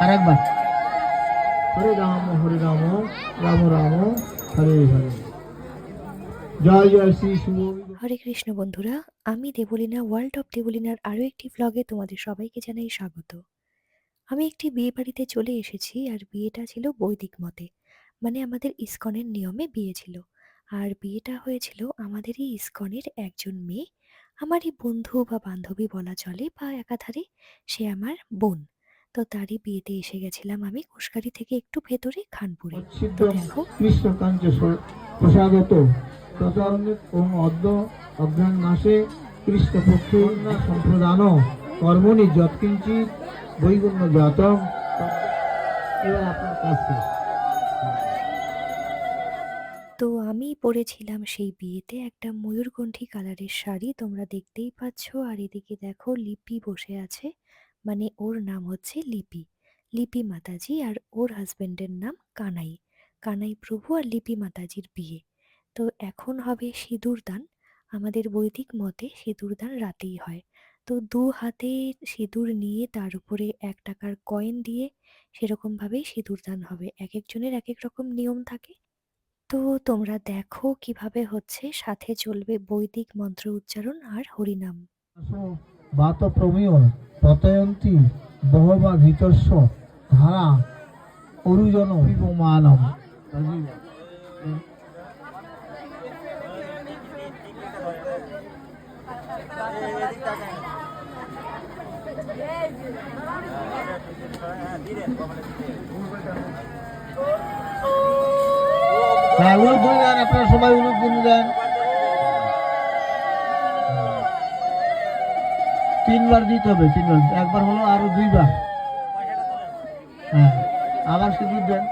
একবার। হরে রাম হরে রাম রাম রাম হরে হরে। জয় জয় শ্রী শুভ হরে কৃষ্ণ বন্ধুরা আমি দেবলীনা ওয়ার্ল্ড অফ দেবলীনার আরও একটি ভ্লগে তোমাদের সবাইকে জানাই স্বাগত। আমি একটি বিয়ে বাড়িতে চলে এসেছি আর বিয়েটা ছিল বৈদিক মতে। মানে আমাদের ইস্কনের নিয়মে বিয়ে ছিল। আর বিয়েটা হয়েছিল আমাদেরই ইস্কনের একজন মেয়ে। আমারই বন্ধু বা বান্ধবী বলা চলে বা একাধারে সে আমার বোন। তো তারই বিয়েতে এসে গেছিলাম আমি। কুশকারি থেকে একটু ভেতরে খানপুরে। তো দেখো। কৃষ্ণ কাঞ্চ প্রসাদত অদ্য অজ্ঞান মাসে কৃষ্ণপক্ষে সম্প্রদান কর্মণি যৎকিঞ্চিত বৈগুণ্য জাতম। এবার আপনার কাজ তো আমি পরেছিলাম সেই বিয়েতে একটা ময়ূরকণ্ঠী কালারের শাড়ি। তোমরা দেখতেই পাচ্ছ। আর এদিকে দেখো লিপি বসে আছে। মানে ওর নাম হচ্ছে লিপি। লিপি মাতাজি আর ওর হাজবেন্ডের নাম কানাই। কানাই প্রভু আর লিপি মাতাজির বিয়ে। তো এখন হবে সিঁদুর দান। আমাদের বৈদিক মতে সিঁদুর দান রাতেই হয়। তো দু হাতে সিঁদুর নিয়ে তার উপরে এক টাকার কয়েন দিয়ে সেরকমভাবেই সিঁদুর দান হবে। এক একজনের এক এক রকম নিয়ম থাকে। তো তোমরা দেখো কীভাবে হচ্ছে সাথে চলবে বৈদিক মন্ত্র উচ্চারণ আর হরিনাম। আসো বাত প্রমেয় পতয়ন্তি বহবা ভিতর্ষ ধারা অরুজন দেন আপনারা সবাই ধরে দেন। তিনবার দিতে হবে, তিনবার। একবার হলো আরও দুইবার। হ্যাঁ আবার সিঁদুর দেন।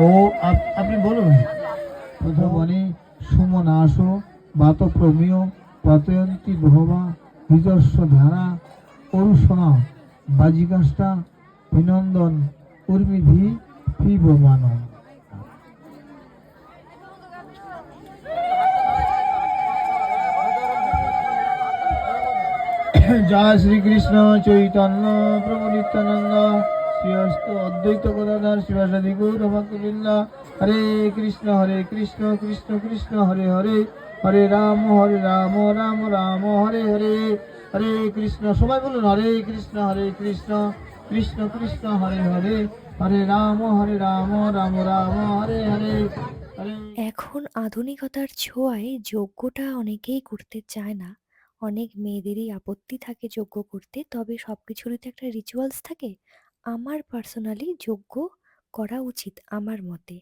ও, আপ- আপনি বলুন। প্রথমে সুমনাশ বাত প্রমেয় পতয়ন্তী বহবা নিজস্ব ধারা অরুষণা বাজিকাষ্টা অভিনন্দন উর্মিভি পিবমান জয় শ্রীকৃষ্ণ চৈতন্য প্রভু নিত্যানন্দ শ্রীহস্ত অদ্বৈত গদাধর শিবাসাদি হরে কৃষ্ণ হরে কৃষ্ণ কৃষ্ণ কৃষ্ণ, হরে হরে। হরে রাম হরে রাম রাম রাম, হরে হরে। হরে কৃষ্ণ, সবাই বলুন, হরে কৃষ্ণ হরে কৃষ্ণ কৃষ্ণ কৃষ্ণ, হরে হরে হরে রাম হরে রাম রাম রাম, হরে হরে এখন আধুনিকতার ছোঁয়ায় যজ্ঞটা অনেকেই করতে চায় না। অনেক মেয়েদেরই আপত্তি থাকে যজ্ঞ করতে, তবে সব কিছুরই তো একটা রিচুয়ালস থাকে। আমার পার্সোনালি যজ্ঞ করা উচিত আমার মতে।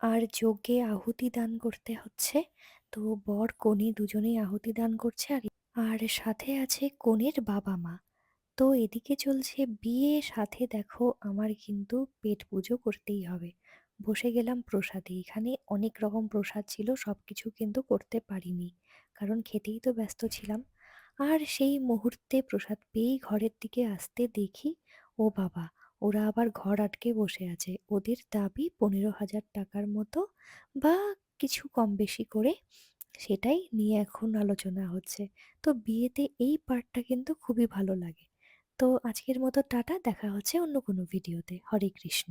আর যজ্ঞে আহুতি দান করতে হচ্ছে, তো বর, কনে দুজনেই আহুতি দান করছে আর আর সাথে আছে কনের বাবা মা। তো এদিকে চলছে বিয়ে, সাথে দেখো আমার কিন্তু পেট পুজো করতেই হবে। বসে গেলাম প্রসাদে। এখানে অনেক রকম প্রসাদ ছিল সব কিছু কিন্তু করতে পারিনি, কারণ খেতেই তো ব্যস্ত ছিলাম। আর সেই মুহূর্তে প্রসাদ পেয়েই ঘরের দিকে আসতে দেখি, ও বাবা, ওরা আবার ঘর আটকে বসে আছে। ওদের দাবি পনেরো হাজার টাকার মতো বা কিছু কম বেশি করে সেটাই নিয়ে এখন আলোচনা হচ্ছে। তো বিয়েতে এই পার্টটা কিন্তু খুবই ভালো লাগে। তো আজকের মতো টাটা, দেখা হচ্ছে অন্য কোনো ভিডিওতে। হরে কৃষ্ণ।